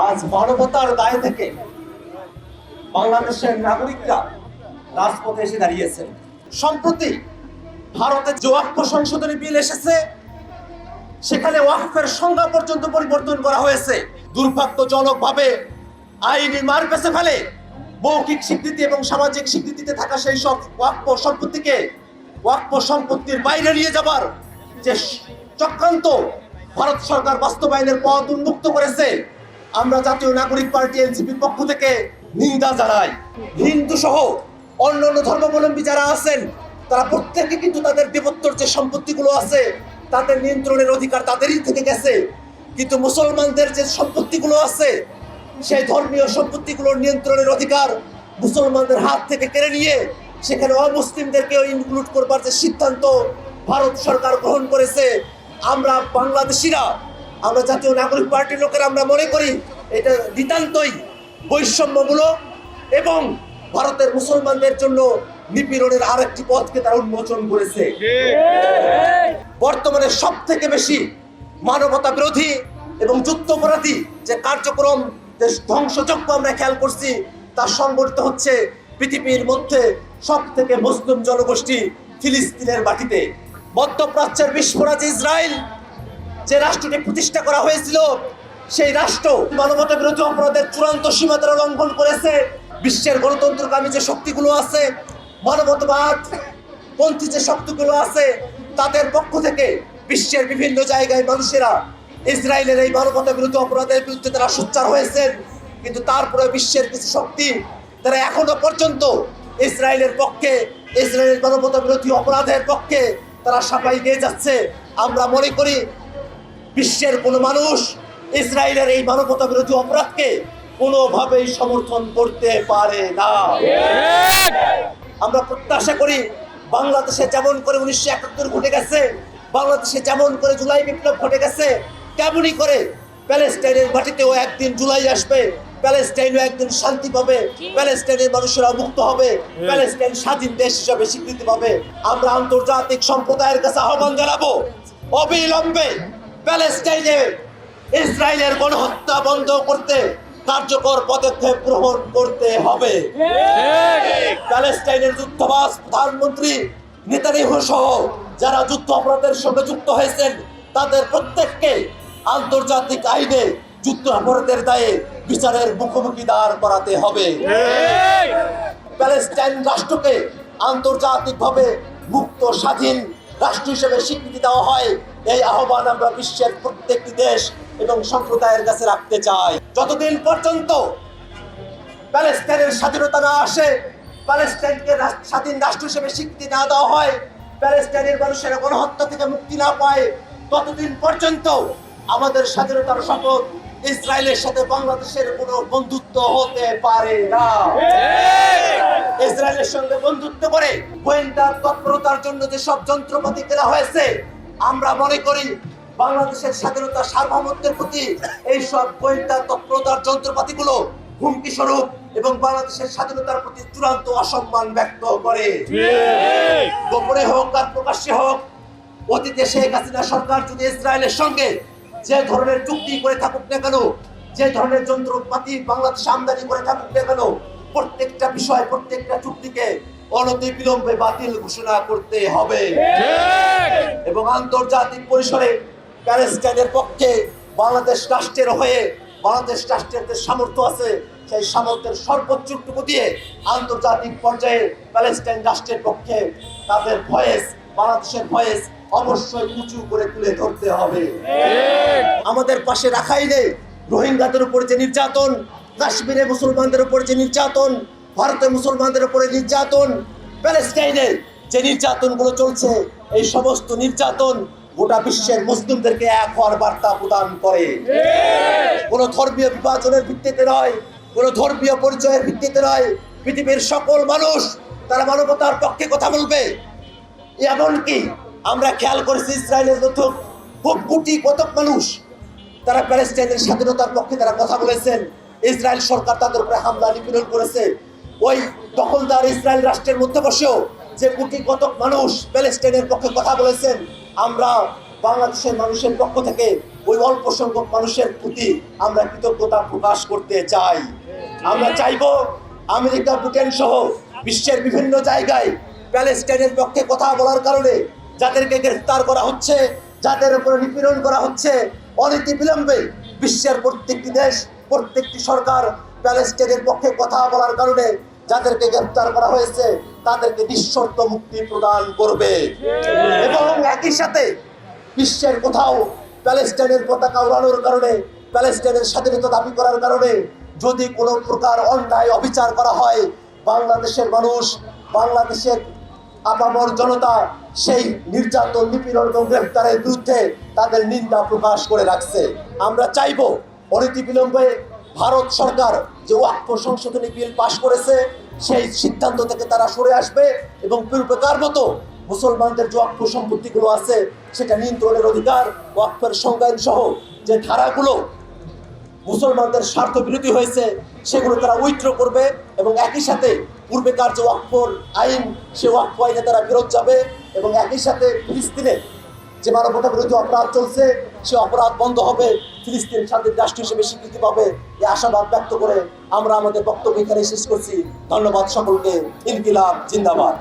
আজ মানবতার দায় থেকে বাংলাদেশের নাগরিকরা রাজপথে এসে দাঁড়িয়েছে সম্প্রতি ভারতের যে ওয়াক্ফ সংশোধনী বিল এসেছে, সেখানে ওয়াকফের সংজ্ঞা পর্যন্ত পরিবর্তন করা হয়েছে। দুর্ভাগ্যজনকভাবে আইনি মার পেছে ফেলে, মৌখিক স্বীকৃতি এবং সামাজিক স্বীকৃতিতে থাকা সেই সব ওয়াক্ফ সম্পত্তিকে ওয়াক্ফ সম্পত্তির বাইরে নিয়ে যাবার যে চক্রান্ত ভারত সরকার বাস্তবায়নের পথ উন্মুক্ত করেছে আমরা জাতীয় নাগরিক পার্টি এনসিপির পক্ষ থেকে নিন্দা জানাই। হিন্দু সহ অন্যান্য ধর্মাবলম্বী যারা আছেন, তারা প্রত্যেকে কিন্তু তাদের দেবত্বর যে সম্পত্তিগুলো আছে, তাদের নিয়ন্ত্রণের অধিকার তাদেরই থেকে গেছে। কিন্তু মুসলমানদের যে সম্পত্তিগুলো আছে, সেই ধর্মীয় সম্পত্তিগুলোর নিয়ন্ত্রণের অধিকার মুসলমানদের হাত থেকে কেড়ে নিয়ে সেখানে অমুসলিমদেরকেও ইনক্লুড করবার যে সিদ্ধান্ত ভারত সরকার গ্রহণ করেছে, আমরা বাংলাদেশিরা আমরা জাতীয় নাগরিক পার্টির লোকেরা আমরা মনে করি এটা নিতান্তই বৈষম্যমূলক এবং ভারতের মুসলমানদের জন্য নিপীড়নের আরেকটি পথকে তারা উন্মোচন করেছে। বর্তমানে সব থেকে বেশি মানবতা বিরোধী এবং যুদ্ধপরাধী যে কার্যক্রম, যে ধ্বংসযজ্ঞ আমরা খেয়াল করছি, তা সংগঠিত হচ্ছে পৃথিবীর মধ্যে সব থেকে মুসলিম জনগোষ্ঠী ফিলিস্তিনের মাটিতে। মধ্যপ্রাচ্যের বিস্ফোরা ইসরায়েল যে রাষ্ট্রটি প্রতিষ্ঠা করা হয়েছিল, সেই রাষ্ট্র মানবতা বিরোধী অপরাধের চূড়ান্ত সীমা তারা লঙ্ঘন করেছে। বিশ্বের গণতন্ত্রকামী যে শক্তিগুলো আছে, মানবতাবাদ, পন্থী যে শক্তিগুলো আছে, তাদের পক্ষ থেকে বিশ্বের বিভিন্ন জায়গায় মানুষেরা ইসরায়েলের এই মানবতা বিরোধী অপরাধের বিরুদ্ধে তারা সোচ্চার হয়েছেন। কিন্তু তারপরে বিশ্বের কিছু শক্তি তারা এখনও পর্যন্ত ইসরায়েলের পক্ষে, ইসরায়েলের মানবতা বিরোধী অপরাধের পক্ষে তারা সাফাই দিয়ে যাচ্ছে। আমরা মনে করি বিশ্বের কোনো মানুষ ইসরায়েলের এই মানবতা বিরোধী অপরাধকে কোনোভাবেই সমর্থন করতে পারে না। আমরা প্রত্যাশা করি বাংলাদেশে যেমন করে উনিশশো একাত্তর ঘটে গেছে, বাংলাদেশে যেমন করে জুলাই বিপ্লব ঘটে গেছে, তেমনই করে প্যালেস্টাইনের মাটিতেও একদিন জুলাই আসবে, প্যালেস্টাইনও একদিন শান্তি পাবে, প্যালেস্টাইনের মানুষেরা মুক্ত হবে, প্যালেস্টাইন স্বাধীন দেশ হিসাবে স্বীকৃতি পাবে। আমরা আন্তর্জাতিক সম্প্রদায়ের কাছে আহ্বান জানাব, অবিলম্বে প্যালেস্টাইনে ইসরায়েলের গণহত্যা বন্ধ করতে কার্যকর পদক্ষেপ গ্রহণ করতে হবে। প্যালেস্টাইনের যুদ্ধবাস প্রধানমন্ত্রী নেতানিয়াহু সহ যারা যুদ্ধ অপরাধের সঙ্গে যুক্ত হয়েছেন, তাদের প্রত্যেককে আন্তর্জাতিক আইনে যুদ্ধ অপরাধের দায়ে বিচারের মুখোমুখি দাঁড় করাতে হবে। প্যালেস্টাইন রাষ্ট্রকে আন্তর্জাতিকভাবে মুক্ত স্বাধীন রাষ্ট্র হিসেবে স্বীকৃতি দেওয়া হয়। এই আহ্বান আমরা বিশ্বের প্রত্যেকটি দেশ এবং সম্প্রদায়ের কাছে রাখতে চাই। যতদিন পর্যন্ত প্যালেস্টাইনের স্বাধীনতা না আসে প্যালেস্টাইনকে স্বাধীন রাষ্ট্র হিসেবে স্বীকৃতি না দেওয়া হয় প্যালেস্টাইনের মানুষের গণহত্যা থেকে মুক্তি না পায়, ততদিন পর্যন্ত আমাদের স্বাধীনতার শপথ ইসরায়েলের সাথে বাংলাদেশের কোনো বন্ধুত্ব হতে পারে না। ইসরায়েলের সঙ্গে বন্ধুত্ব করে গোয়েন্দা তৎপরতার জন্য যে সব যন্ত্রপাতি কেনা হয়েছে আমরা মনে করি বাংলাদেশের স্বাধীনতা সার্বভৌমত্বের প্রতি এই সব গোয়েন্দা তৎপরতার যন্ত্রপাতিগুলো হুমকি স্বরূপ এবং বাংলাদেশের স্বাধীনতার প্রতি চূড়ান্ত অসম্মান ব্যক্ত করে। গোপনে হোক আর প্রকাশ্যে হোক, অতীতে শেখ হাসিনা সরকার যদি ইসরায়েলের সঙ্গে যে ধরনের চুক্তি করে থাকুক না কেন, যে ধরনের যন্ত্রপাতি বাংলাদেশ আমদানি করে থাকুক না কেন, প্রত্যেকটা বিষয়, প্রত্যেকটা চুক্তিকে অনতি বিলম্বে বাতিল ঘোষণা করতে হবে। এবং আন্তর্জাতিক পরিসরে প্যালেস্টাইনের পক্ষে বাংলাদেশ রাষ্ট্রের হয়ে বাংলাদেশ রাষ্ট্রের যে সামর্থ্য আছে সেই সামর্থ্যের সর্বোচ্চটুকু দিয়ে আন্তর্জাতিক পর্যায়ে প্যালেস্টাইন রাষ্ট্রের পক্ষে তাদের ভয়েস বাংলাদেশের ভয়েস অবশ্যই উঁচু করে তুলে ধরতে হবে। আমাদের পাশে রাখাই নেই রোহিঙ্গাদের উপর যে নির্যাতন কাশ্মীরে মুসলমানদের উপর যে নির্যাতন ভারতে মুসলমানদের উপরে নির্যাতন প্যালেস্টাইনে যে নির্যাতনগুলো চলছে, এই সমস্ত নির্যাতন গোটা বিশ্বের মুসলিমদেরকে এক হওয়ার বার্তা প্রদান করে। কোনো ধর্মীয় বিভাজনের ভিত্তিতে নয়, কোনো ধর্মীয় পরিচয়ের ভিত্তিতে নয়। পৃথিবীর সকল মানুষ তারা মানবতার পক্ষে কথা বলবে। এমনকি আমরা খেয়াল করেছি ইসরায়েলের মতো খুব কোটি কতক মানুষ তারা প্যালেস্টাইনের স্বাধীনতার পক্ষে তারা কথা বলেছেন। ইসরায়েল সরকার তাদের উপরে হামলা নিপীড়ন করেছে। ওই দখলদার ইসরায়েল রাষ্ট্রের মধ্যে বসেও যে কোটি কতক মানুষ প্যালেস্টাইনের পক্ষে কথা বলেছেন, আমরা বাংলাদেশের মানুষের পক্ষ থেকে ওই অল্প সংখ্যক মানুষের প্রতি আমরা কৃতজ্ঞতা প্রকাশ করতে চাই। আমরা চাইব আমেরিকা, ব্রিটেন সহ বিশ্বের বিভিন্ন জায়গায় প্যালেস্টাইনের পক্ষে কথা বলার কারণে যাদেরকে গ্রেফতার করা হচ্ছে, যাদের উপরে নিপীড়ন করা হচ্ছে অনীতি বিলম্বে বিশ্বের প্রত্যেকটি দেশ, প্রত্যেকটি সরকার প্যালেস্টাইনের পক্ষে কথা বলার কারণে যাদেরকে গ্রেফতার করা হয়েছে, তাদেরকে নিঃশর্ত মুক্তি প্রদান করবে। এবং একই সাথে বিশ্বের কোথাও প্যালেস্টাইনের পতাকা উড়ানোর কারণে, প্যালেস্টাইনের স্বাধীনতা দাবি করার কারণে যদি কোনো প্রকার অন্যায় অবিচার করা হয়, বাংলাদেশের মানুষ, বাংলাদেশের আপামর জনতা সেই নির্যাতন, নিপীড়ন এবং গ্রেফতারের বিরুদ্ধে তাদের নিন্দা প্রকাশ করে রাখছে। আমরা চাইব অনীতি বিলম্বে ভারত সরকার যে ওয়াক্ফ সংশোধনী বিল পাশ করেছে সেই সিদ্ধান্ত থেকে তারা সরে আসবে এবং পূর্বেকার মতো মুসলমানদের যে ওয়াক্ফ সম্পত্তিগুলো আছে, সেটা নিয়ন্ত্রণের অধিকার ওয়াক্ফের সংজ্ঞায়ন সহ যে ধারাগুলো মুসলমানদের স্বার্থ বিরোধী হয়েছে, সেগুলো তারা উইথড্র করবে এবং একই সাথে পূর্বেকার যে ওয়াকফর আইন, সে ওয়াকফ আইনে তারা ফেরত যাবে এবং একই সাথে ফিলিস্তিনে যে মানবতা বিরোধী অপরাধ চলছে সে অপরাধ বন্ধ হবে। ফিলিস্তিন শান্তির রাষ্ট্র হিসেবে স্বীকৃতি পাবে। এই আশাবাদ ব্যক্ত করে আমরা আমাদের বক্তব্য এখানে শেষ করছি। ধন্যবাদ সকলকে। ইনকিলাব, জিন্দাবাদ।